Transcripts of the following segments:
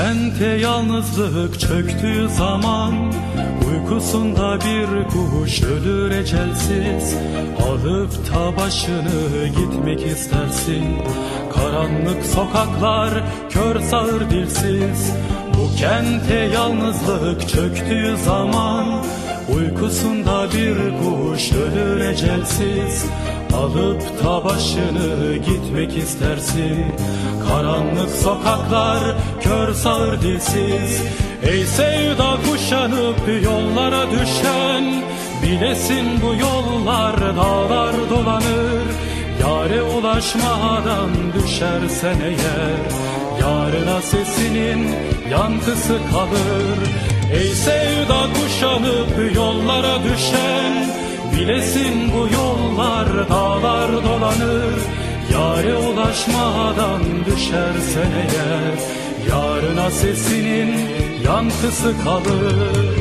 Kente yalnızlık çöktüğü zaman. Uykusunda bir kuş ölür ecelsiz. Alıp ta başını gitmek istersin. Karanlık sokaklar kör sağır dilsiz. Bu kente yalnızlık çöktüğü zaman. Uykusunda bir kuş ölür ecelsiz Alıp ta başını gitmek istersin. Karanlık sokaklar kör sağır dilsiz. Ey sevda kuşanıp yollara düşen Bilesin bu yollar dağlar dolanır. Yare ulaşmadan düşersen eğer Yarına sesinin yankısı kalır. Ey sevda kuşanıp yollara düşen Bilesin Yare ulaşmadan düşersen eğer Yarına sesinin yankısı kalır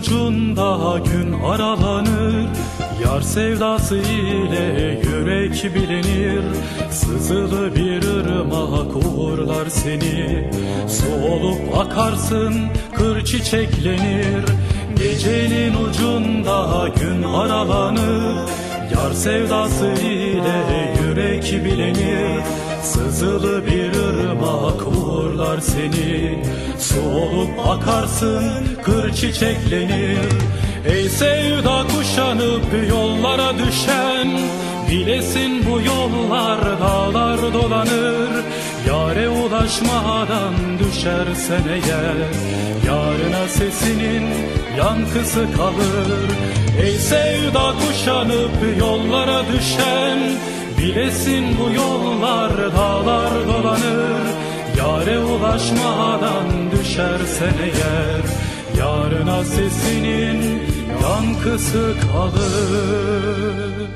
ucunda gün aralanır. Yar sevdası ile yürek bilinir. Sızılı bir ırmak uğurlar seni. Su olup akarsın kır çiçeklenir. Gecenin ucunda gün aralanır. Yar sevdası ile yürek bilenir Sızılı bir ırmak uğurlar seni. Su olup akarsın kır çiçeklenir Ey sevda kuşanıp yollara düşen. Bilesin bu yollar dağlar dolanır. Yare ulaşmadan düşersen eğer Yarına sesinin yankısı kalır. Ey sevda kuşanıp yollara düşen Bilesin bu yollar dağlar dolanır. Yare ulaşmadan düşersen eğer Yarına sesinin yankısı kalır